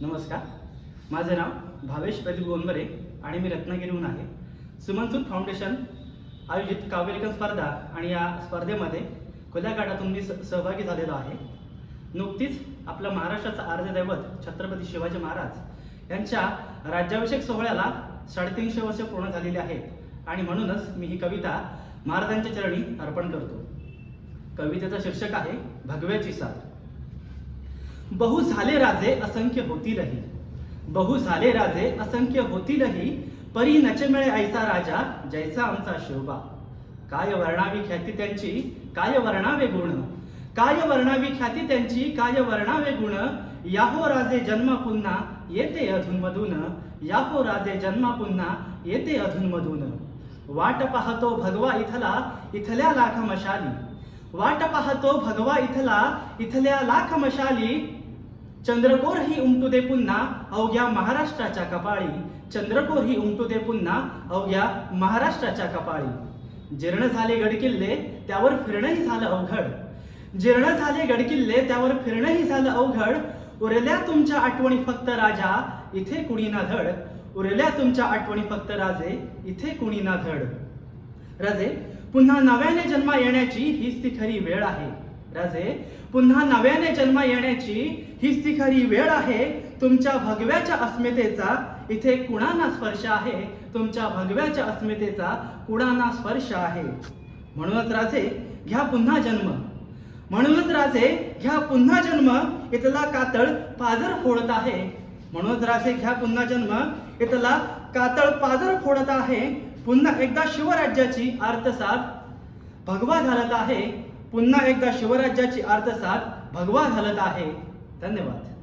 नमस्कार. माझं नाव भावेश प्रदीप गोंदबरे आणि मी रत्नागिरीहून आहे. सुमनसूद फाउंडेशन आयोजित काव्यलेखन स्पर्धा आणि या स्पर्धेमध्ये खुल्या गाठातून मी स- सहभागी झालेलो आहे. नुकतीच आपला महाराष्ट्राचा आर्यदैवत छत्रपती शिवाजी महाराज यांच्या राज्याभिषेक सोहळ्याला साडेतीनशे वर्ष पूर्ण झालेली आहेत आणि म्हणूनच मी ही कविता महाराजांच्या चरणी अर्पण करतो. कवितेचं शीर्षक आहे भगव्याची साथ. बहु झाले राजे असंख्य होतीलही बहु झाले राजे असंख्य होतीलही परी नचे मिळे ऐसा राजा जैसा आमचा शोभा. काय वर्णावी ख्याती त्यांची? काय वर्णावे गुण? काय वर्णावी ख्याती त्यांची? काय वर्णावे गुण? याहो राजे जन्म पुन्हा येते अधूनमधून याहो राजे जन्म पुन्हा येते अधूनमधून वाट पाहतो भगवा इथला इथल्या लाख मशाली वाट पाहतो भगवा इथला इथल्या लाख मशाली. चंद्रकोर ही उमटू दे पुन्हा अवघ्या महाराष्ट्राच्या कपाळी. चंद्रकोर ही उमटू दे पुन्हा अवघ्या महाराष्ट्राच्या कपाळी. जीर्ण झाले गडकिल्ले त्यावर फिरणंही झालं अवघड. जीर्ण झाले गडकिल्ले त्यावर फिरणंही झालं अवघड. उरल्या तुमच्या आठवणी फक्त राजा इथे कुणी ना धड. उरल्या तुमच्या आठवणी फक्त राजे इथे कुणी ना धड. राजे पुन्हा नव्याने जन्मा येण्याची हीच ती खरी वेळ आहे. राजे पुन्हा नव्याने जन्म येण्याची हीच ती खरी वेळ आहे. तुमच्या भगव्याच्या अस्मितेचा इथे कुणाना स्पर्श आहे? तुमच्या भगव्याच्या अस्मितेचा कुणाना स्पर्श आहे? म्हणूनच राजे घ्या पुन्हा जन्म. म्हणूनच राजे घ्या पुन्हा जन्म. इथला कातळ पाजर फोडत आहे. म्हणूनच राजे घ्या पुन्हा जन्म. इथला कातळ पाजर फोडत आहे. पुन्हा एकदा शिवराज्याची अर्थसाथ भगवा घालत आहे. पुन्हा एकदा शिवराज्याची अर्थसाथ भगवा घालत आहे. धन्यवाद.